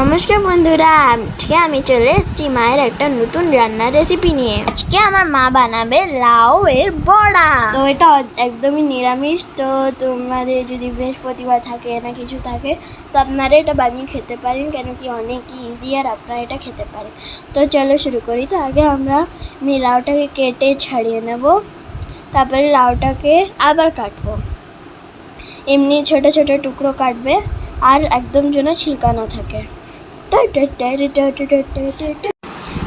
নমস্কার বন্ধুরা, আজকে আমি চলে এসেছি মায়ের একটা নতুন রান্নার রেসিপি নিয়ে। আজকে আমার মা বানাবে লাউ এর বড়া। তো এটা একদমই নিরামিষ, তো তোমাদের যদি বৃহস্পতিবার থাকে না কিছু থাকে, তো আপনারা এটা বানিয়ে খেতে পারেন, কেন কি অনেক ইজি আর আপনারা এটা খেতে পারেন। তো চলো শুরু করি। তো আগে আমরা আমি লাউটাকে কেটে ছাড়িয়ে নেব, তারপরে লাউটাকে আবার কাটবো। এমনি ছোট ছোট টুকরো কাটবে, আর একদম যেন ছিলকা না থাকে।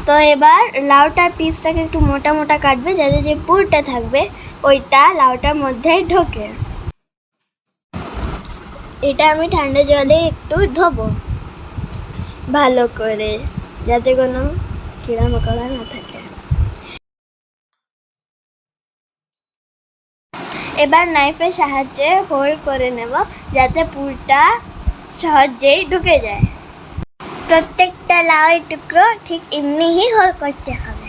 তো এবার লাউটার পিসটাকে একটু মোটা মোটা কাটবে যাতে যে পুরটা থাকবে, ওইটা লাউটার মধ্যে ঢোকে। এটা আমি ঠান্ডা জলে একটু ধোবো। ভালো করে, যাতে কোনো কিড়া মকড়া না থাকে। এবার নাইফের সাহায্যে হোল করে নেব, যাতে পুরটা সহজেই ঢুকে যায়। প্রত্যেকটা লাউয়ের টুকরো ঠিক এমনিই হোল করতে হবে।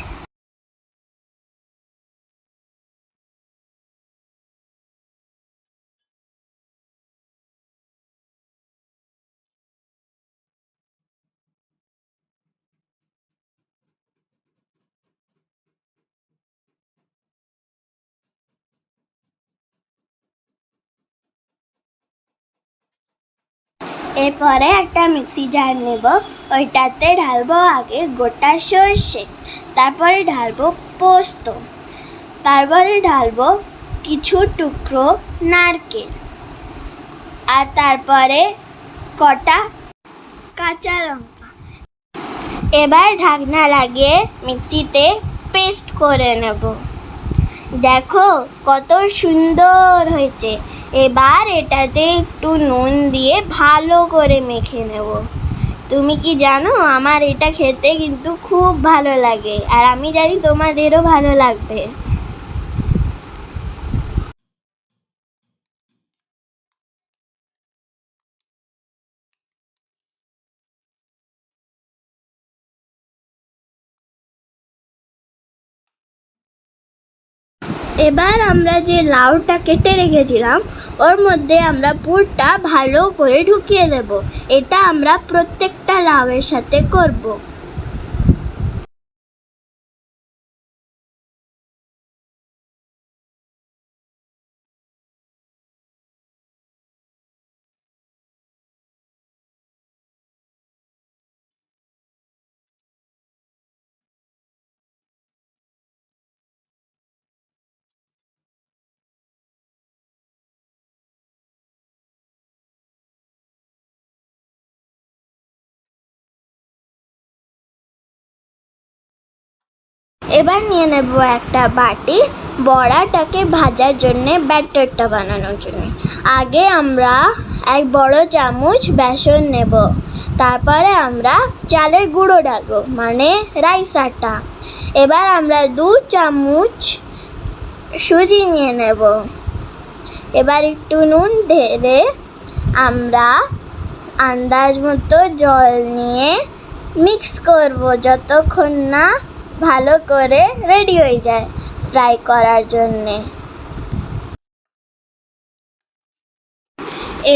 এরপরে একটা মিক্সি জার নেব। ওইটাতে ঢালবো আগে গোটা সর্ষে, তারপরে ঢালবো পোস্ত, তারপরে ঢালবো কিছু টুকরো নারকেল, আর তারপরে কটা কাঁচা লঙ্কা। এবার ঢাকনা লাগিয়ে মিক্সিতে পেস্ট করে নেব। দেখো, কত সুন্দর হয়েছে। এবার এটাতে একটু নুন দিয়ে ভালো করে মেখে নেব। তুমি কি জানো, আমার এটা খেতে কিন্তু খুব ভালো লাগে। আর আমি জানি তোমাদেরও ভালো লাগবে। এবার আমরা যে লাউটা কেটে রেখেছিলাম, ওর মধ্যে আমরা পুরটা ভালো করে ঢুকিয়ে দেব। এটা আমরা প্রত্যেকটা লাউয়ের সাথে করব। এবার নিয়ে নেব একটা বাটি বড়াটাকে ভাজার জন্যে ব্যাটারটা বানানোর জন্য। আগে আমরা এক বড় চামচ বেসন নেব। তারপরে আমরা চালের গুঁড়ো ডালবো মানে রাইস আটা। এবার আমরা দু চামচ সুজি নিয়ে নেব। এবার একটু নুন ঢেলে আমরা আন্দাজ মতো জল নিয়ে মিক্স করব, যতক্ষণ না ভালো করে রেডি হয়ে যায় ফ্রাই করার জন্যে।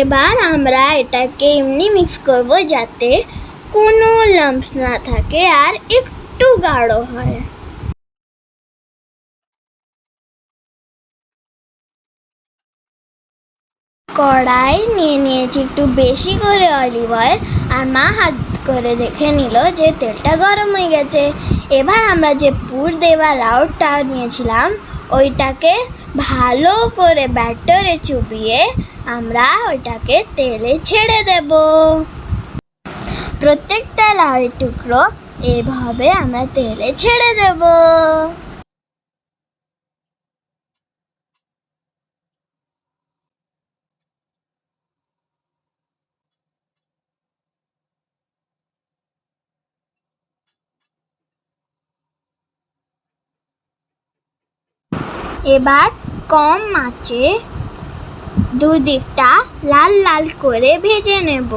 এবার আমরা এটাকে এমনি মিক্স করব যাতে কোনো লাম্পস না থাকে আর একটু গাঢ় হয়। কড়াই নিয়ে নিয়েছি একটু বেশি করে অলিভ অয়েল আর মা হাত করে দেখে নিল যে তেলটা গরম হয়ে গেছে। এবার আমরা যে পুর দেওয়া রাউটটা নিয়েছিলাম, ওইটাকে ভালো করে ব্যাটারে চুবিয়ে আমরা ওইটাকে তেলে ছেড়ে দেব। প্রত্যেকটা লাউয়ের টুকরো এভাবে আমরা তেলে ছেড়ে দেবো। এবার কম আঁচে দুদিকটা লাল লাল করে ভেজে নেব।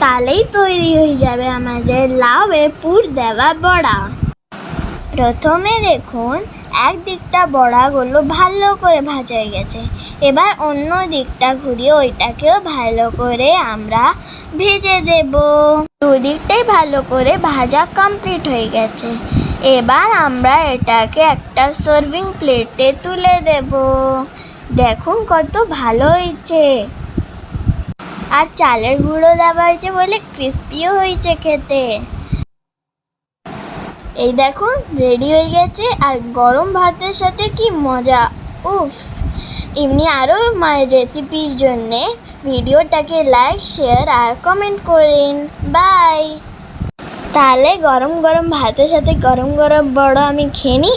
তাহলেই তৈরি হয়ে যাবে আমাদের লাউয়ের পুর দেওয়া বড়া। প্রথমে দেখুন একদিকটা বড়াগুলো ভালো করে ভাজা হয়ে গেছে। এবার অন্য দিকটা ঘুরিয়ে ওইটাকেও ভালো করে আমরা ভেজে দেব। দুদিকটাই ভালো করে ভাজা কমপ্লিট হয়ে গেছে। এবার আমরা এটাকে একটা সার্ভিং প্লেটে তুলে দেব। দেখুন কত ভালো হয়েছে। আর চালের গুঁড়ো দেওয়া হয়েছে বলে ক্রিস্পিও হয়েছে খেতে। এই দেখুন রেডি হয়ে গেছে। আর গরম ভাতের সাথে কি মজা। উফ! এমনি আরও মায়ের রেসিপির জন্যে ভিডিওটাকে লাইক শেয়ার আর কমেন্ট করেন। বাই তাহলে গরম গরম ভাতের সাথে গরম গরম বড় আমি খেয়ে নিই।